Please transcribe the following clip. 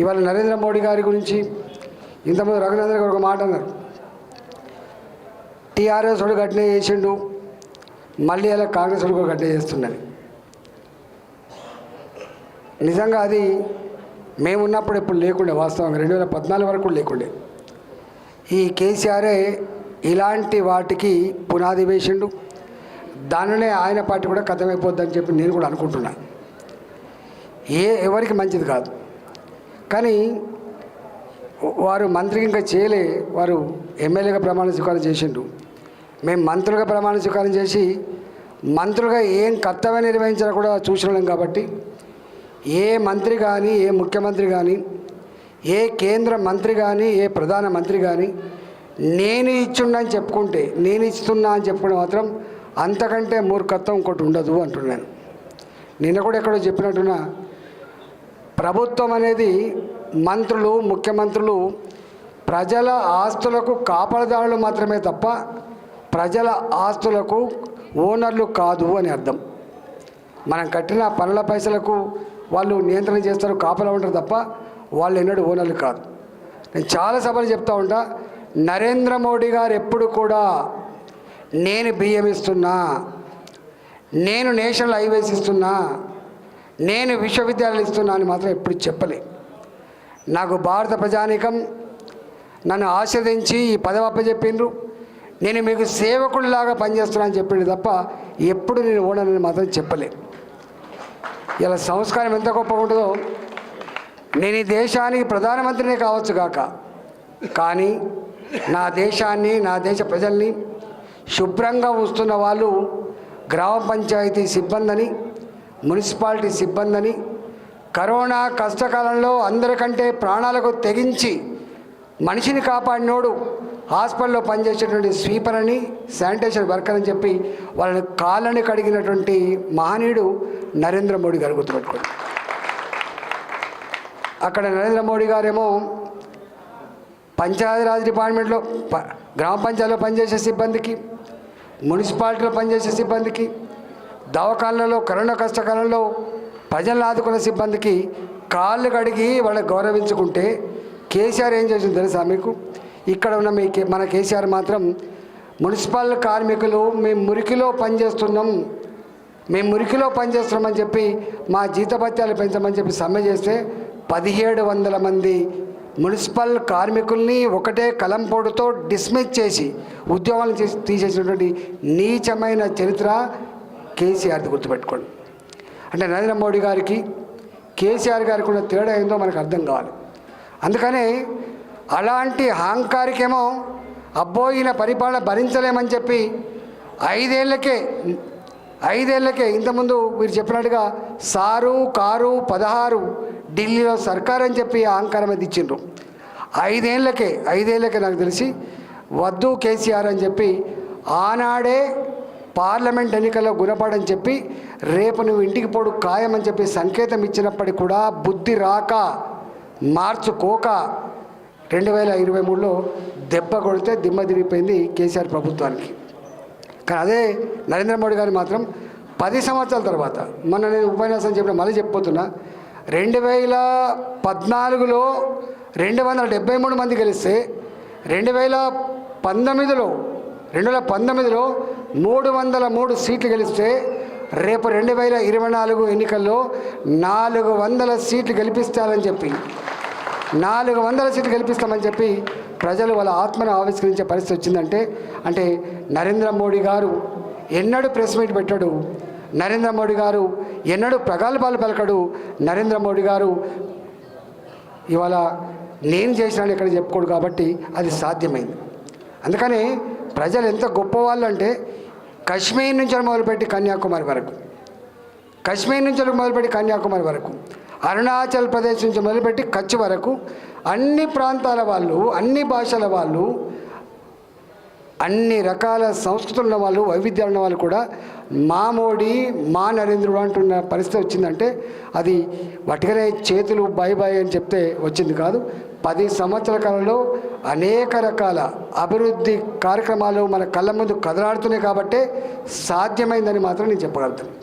ఇవాళ నరేంద్ర మోడీ గారి గురించి ఇంతకుముందు రఘునందర్ గారు ఒక మాట అన్నారు. టీఆర్ఎస్ వాడు ఘటన చేసిండు మళ్ళీ అలా కాంగ్రెస్ వాడు కూడా ఘటన చేస్తున్నది నిజంగా అది మేము ఉన్నప్పుడు లేకుండే వాస్తవంగా రెండు వేల పద్నాలుగు వరకు లేకుండే. ఈ కేసీఆరే ఇలాంటి వాటికి పునాది వేసిండు దానినే ఆయన పార్టీ కూడా కథమైపోద్దని చెప్పి నేను కూడా అనుకుంటున్నాను ఏ ఎవరికి మంచిది కాదు. కానీ వారు మంత్రికి ఇంకా చేయలే. వారు ఎమ్మెల్యేగా ప్రమాణ స్వీకారం చేసిండు మేము మంత్రులుగా ప్రమాణ స్వీకారం చేసి మంత్రులుగా ఏం కర్తవ్యం నిర్వహించాలో కూడా చూసినాం కాబట్టి ఏ మంత్రి కానీ ఏ ముఖ్యమంత్రి కానీ ఏ కేంద్ర మంత్రి కానీ ఏ ప్రధాన మంత్రి కానీ నేను ఇచ్చుండని చెప్పుకుంటే నేను ఇస్తున్నా అని చెప్పుకుంటే మాత్రం అంతకంటే మూర్ఖత్వం ఇంకోటి ఉండదు అంటున్నాను. నిన్న కూడా ఎక్కడో చెప్పినట్టున్నా ప్రభుత్వం అనేది మంత్రులు ముఖ్యమంత్రులు ప్రజల ఆస్తులకు కాపలదారులు మాత్రమే తప్ప ప్రజల ఆస్తులకు ఓనర్లు కాదు అని అర్థం. మనం కట్టిన పనుల పైసలకు వాళ్ళు నియంత్రణ చేస్తారు కాపలా ఉంటారు తప్ప వాళ్ళు ఎన్నడూ ఓనర్లు కాదు. నేను చాలా సభలు చెప్తా ఉంటా నరేంద్ర మోడీ గారు ఎప్పుడు కూడా నేను బియ్యం ఇస్తున్నా నేను నేషనల్ హైవేస్ ఇస్తున్నా నేను విశ్వవిద్యాలయాలు ఇస్తున్నాను మాత్రం ఎప్పుడు చెప్పలే. నాకు భారత ప్రజానీకం నన్ను ఆశ్రదించి ఈ పదవి అప్పచెప్పిండ్రు. నేను మీకు సేవకుడిలాగా పనిచేస్తున్నా అని చెప్పిండు తప్ప ఎప్పుడు నేను ఓనని మాత్రం చెప్పలే. ఇలా సంస్కారం ఎంత గొప్పగా ఉంటుందో నేను ఈ దేశానికి ప్రధానమంత్రినే కావచ్చు కాక కానీ నా దేశాన్ని నా దేశ ప్రజల్ని శుభ్రంగా ఉంచుతున్న వాళ్ళు గ్రామ పంచాయతీ సిబ్బందని మున్సిపాలిటీ సిబ్బందని కరోనా కష్టకాలంలో అందరికంటే ప్రాణాలకు తెగించి మనిషిని కాపాడినోడు హాస్పిటల్లో పనిచేసేటువంటి స్వీపర్ అని శానిటేషన్ వర్కర్ అని చెప్పి వాళ్ళని కాళ్ళని కడిగినటువంటి మహనీయుడు నరేంద్ర మోడీ గారు గుర్తుపెట్టుకోండి. అక్కడ నరేంద్ర మోడీ గారేమో పంచాయతీరాజ్ డిపార్ట్మెంట్లో ప గ్రామ పంచాయతీలో పనిచేసే సిబ్బందికి మున్సిపాలిటీలో పనిచేసే సిబ్బందికి దవాఖాన్లలో కరోనా కష్టకాలంలో ప్రజలను ఆదుకున్న సిబ్బందికి కాళ్ళు కడిగి వాళ్ళని గౌరవించుకుంటే కేసీఆర్ ఏం చేసింది తెలుసా మీకు? ఇక్కడ ఉన్న మీ కే- మన కేసీఆర్ మాత్రం మున్సిపల్ కార్మికులు మేము మురికిలో పనిచేస్తున్నాం మేము మురికిలో పనిచేస్తున్నామని చెప్పి మా జీతభత్యాలు పెంచమని చెప్పి సమ్మె చేస్తే పదిహేడు వందల మంది మున్సిపల్ కార్మికుల్ని ఒకటే కలంపోటుతో డిస్మిస్ చేసి ఉద్యోగాలను చేసి తీసేసినటువంటి నీచమైన చరిత్ర కేసీఆర్ది గుర్తుపెట్టుకోండి. అంటే నరేంద్ర మోడీ గారికి కేసీఆర్ గారికి ఉన్న తేడా ఏందో మనకు అర్థం కావాలి. అందుకనే అలాంటి అహంకారికేమో అబ్బో ఈయన పరిపాలన భరించలేమని చెప్పి ఐదేళ్ళకే ఐదేళ్ళకే ఇంతకుముందు మీరు చెప్పినట్టుగా సారు కారు పదహారు ఢిల్లీలో సర్కార్ అని చెప్పి అహంకారం అది ఇచ్చిండ్రు. ఐదేళ్ళకే ఐదేళ్ళకే నాకు తెలిసి వద్దు కేసీఆర్ అని చెప్పి ఆనాడే పార్లమెంట్ ఎన్నికల్లో గుణపడని చెప్పి రేపు నువ్వు ఇంటికి పోడు ఖాయమని చెప్పి సంకేతం ఇచ్చినప్పటికీ కూడా బుద్ధి రాక మార్చుకోక రెండు వేల ఇరవై మూడులో దెబ్బ కొడితే దిమ్మ తిరిగిపోయింది కేసీఆర్ ప్రభుత్వానికి. కానీ అదే నరేంద్ర మోడీ గారు మాత్రం పది సంవత్సరాల తర్వాత మొన్న నేను ఉపన్యాసం చెప్పిన మళ్ళీ చెప్పబోతున్నా రెండు వేల పద్నాలుగులో రెండు వందల డెబ్బై మూడు మంది గెలిస్తే రెండు వేల పంతొమ్మిదిలో రెండు వేల పంతొమ్మిదిలో మూడు వందల మూడు సీట్లు గెలిస్తే రేపు రెండు వేల ఇరవై నాలుగు ఎన్నికల్లో నాలుగు వందల సీట్లు గెలిపిస్తారని చెప్పి నాలుగు వందల సీట్లు గెలిపిస్తామని చెప్పి ప్రజలు వాళ్ళ ఆత్మను ఆవిష్కరించే పరిస్థితి వచ్చిందంటే అంటే నరేంద్ర మోడీ గారు ఎన్నడూ ప్రెస్ మీట్ పెట్టాడు నరేంద్ర మోడీ గారు ఎన్నడూ ప్రగల్భాలు పలకడు నరేంద్ర మోడీ గారు ఇవాళ నేను చేసినాను ఇక్కడ చెప్పుకోడు కాబట్టి అది సాధ్యమైంది. అందుకని ప్రజలు ఎంత గొప్పవాళ్ళు అంటే కశ్మీర్ నుంచి మొదలుపెట్టి కన్యాకుమారి వరకు. కశ్మీర్ నుంచి మొదలుపెట్టి కన్యాకుమారి వరకు. అరుణాచల్ ప్రదేశ్ నుంచి మొదలుపెట్టి కచ్ వరకు. అన్ని ప్రాంతాల వాళ్ళు అన్ని భాషల వాళ్ళు అన్ని రకాల సంస్కృతులు ఉన్న వాళ్ళు వైవిధ్యాలు ఉన్న వాళ్ళు కూడా మా మోడీ మా నరేంద్రుడు అంటున్న పరిస్థితి వచ్చిందంటే అది వటికనే చేతులు బాయ్ బాయ్ అని చెప్తే వచ్చింది కాదు. పది సంవత్సరాల కాలంలో అనేక రకాల అభివృద్ధి కార్యక్రమాలు మన కళ్ళ ముందు కదలాడుతున్నాయి కాబట్టే సాధ్యమైందని మాత్రం నేను చెప్పగలుగుతాను